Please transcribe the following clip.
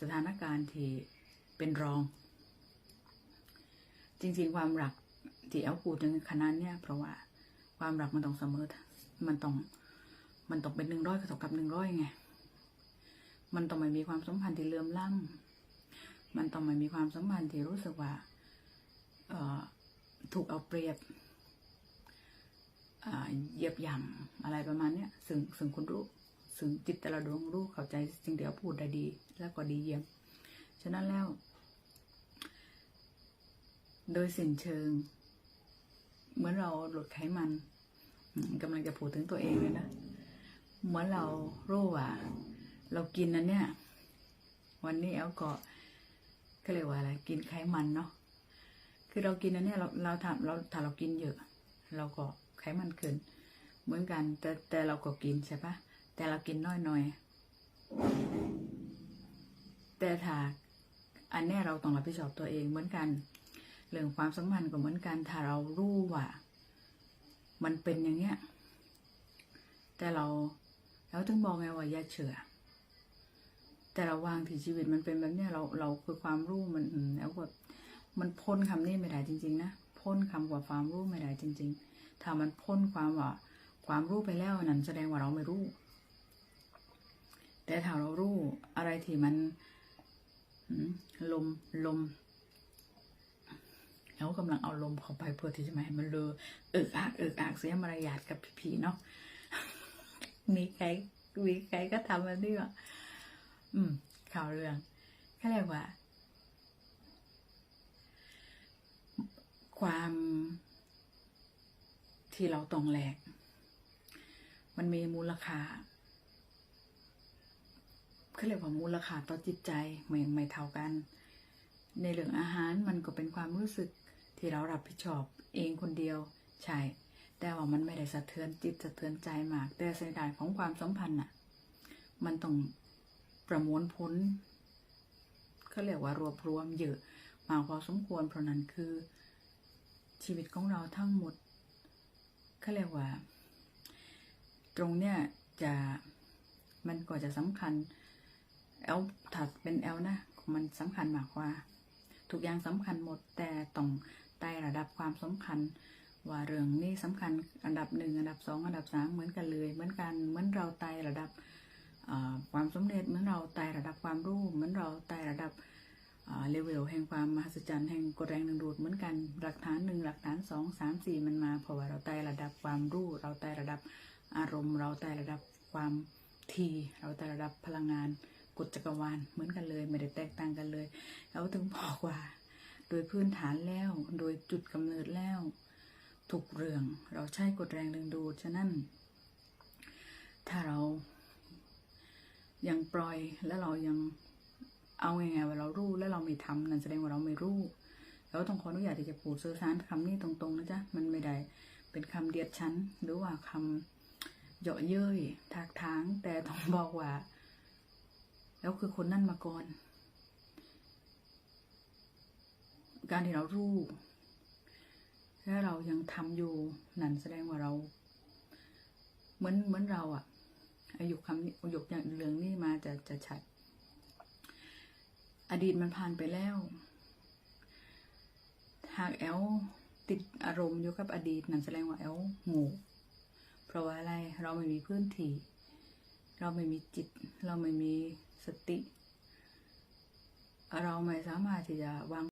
สถานการณ์ที่เป็นรอง จริง ๆ ความรักที่เอาพูดถึงขนาดเนี้ยเพราะว่าความรักมันต้องเสมอ มันต้อง มันต้องเป็นหนึ่งร้อยกับกับหนึ่งร้อยไง มันต้องไม่มีความสัมพันธ์ที่เลื่อมล้ำมันต้องไม่มีความสัมพันธ์ที่รู้สึกว่าถูกเอาเปรียบเหยียบย่ำอะไรประมาณเนี้ย ซึ่งซึ่งคุณรู้ ซึ่งจิตแต่ละดวงรู้เข้าใจสิ่งที่เขาพูดได้ดี แล้วก็ดีเยี่ยม ฉะนั้นแล้ว โดยสิ้นเชิง เหมือนเราลดไขมันกำลังจะพูดถึงตัวเองเลยนะเหมือนเรารู้ว่าเรากินนั้นเนี่ย วันนี้แอลก็ก็เรียกว่าอะไร กินไขมันเนาะคือเรากินอันเนี้ยเราเราทำเราถ้าเรากินเยอะ เราก็ไขมันขึ้น เหมือนกัน แต่แต่เราก็กินใช่ปะ แต่เรากินน้อยหน่อย แต่ถ้าอันนี้เราต้องรับผิดชอบตัวเองเหมือนกัน เรื่องความสัมพันธ์ก็เหมือนกัน ถ้าเรารู้ว่า มันเป็นอย่างเงี้ย แต่เราเราถึงบอกไงว่าอย่าเชื่อ แต่เราวางที่ชีวิตมันเป็นแบบเนี้ยเราเราคือความรู้มันแล้วแบบมันพ้นคำนี้ไม่ได้จริง ๆ นะพ้นคำว่าความรู้ไม่ได้จริง ๆ ถ้ามันพ้นความว่าความรู้ไปแล้วนั่นแสดงว่าเราไม่รู้ แต่ถ้าเรารู้อะไรที่มันลมลมเรากำลังเอาลมเข้าไปเพื่อที่จะไม่ให้มันเลอะเอิกอักเอิกอักเสียมารยาทกับพี่ๆเนาะมีใครมีใครก็ทำแบบนี้ว่ะอืม ข่าวเรื่องแค่เรียกว่า ความที่เราต้องแลก มันมีมูลค่า เขาเรียกว่ามูลค่าต่อจิตใจไม่ไม่เท่ากัน ในเรื่องอาหารมันก็เป็นความรู้สึกที่เรารับผิดชอบเองคนเดียว ใช่ แต่ว่ามันไม่ได้สะเทือนจิตสะเทือนใจมาก แต่สียดายของความสัมพันธ์น่ะ มันต้องประมวลผลเขาเรียกว่ารวบรวมเยอะมากพอสมควรเพราะนั้นคือ ชีวิตของเราทั้งหมดเขาเรียกว่า ตรงเนี้ยจะมันก็จะสำคัญ แอลถัดเป็นแอลนะ มันสำคัญมากกว่า ทุกอย่างสำคัญหมดแต่ต้องไต่ระดับความสำคัญ ว่าเรื่องนี้สำคัญอันดับหนึ่งอันดับสองอันดับสามเหมือนกันเลย เหมือนกันเหมือนเราไต่ระดับความสำเร็จเหมือนเราไต่ระดับความรู้เหมือนเราไต่ระดับเลเวลแห่งความมหัศจรรย์แห่งกฎแรงดึงดูดเหมือนกันหลักฐานหนึ่งหลักฐานสองสามสี่มันมาเพราะว่าเราไต่ระดับความรู้ เราไต่ระดับอารมณ์ เราไต่ระดับความทีเราไต่ระดับพลังงาน กฎจักรวาลเหมือนกันเลย ไม่ได้แตกต่างกันเลยเราถึงบอกว่า โดยพื้นฐานแล้ว โดยจุดกำเนิดแล้วทุกเรื่องเราใช้กฎแรงดึงดูดฉะนั้น ถ้าเรายังปล่อยแล้วเรายังเอาไงไงว่าเรารู้แล้วเราไม่ทำนั่นแสดงว่าเราไม่รู้เราต้องขออนุญาตที่จะพูดสื่อสารคำนี้ตรงๆนะจ๊ะมันไม่ได้เป็นคำเดียดชั้นหรือว่าคำเยาะเย้ยทากทางแต่ต้องบอกว่า แล้วคือคนนั่นมาก่อน การที่เรารู้และเรายังทำอยู่นั่นแสดงว่าเรา เหมือนเหมือนเราอะอายุคำนี้อายุอย่างเรื่องนี้มาจะจะชัด อดีตมันผ่านไปแล้วหากแอลติดอารมณ์อยู่กับอดีตนั่นแสดงว่าแอลโง่เพราะว่าอะไรเราไม่มีพื้นที่ เราไม่มีจิต เราไม่มี สติ เราไม่สามารถที่จะวาง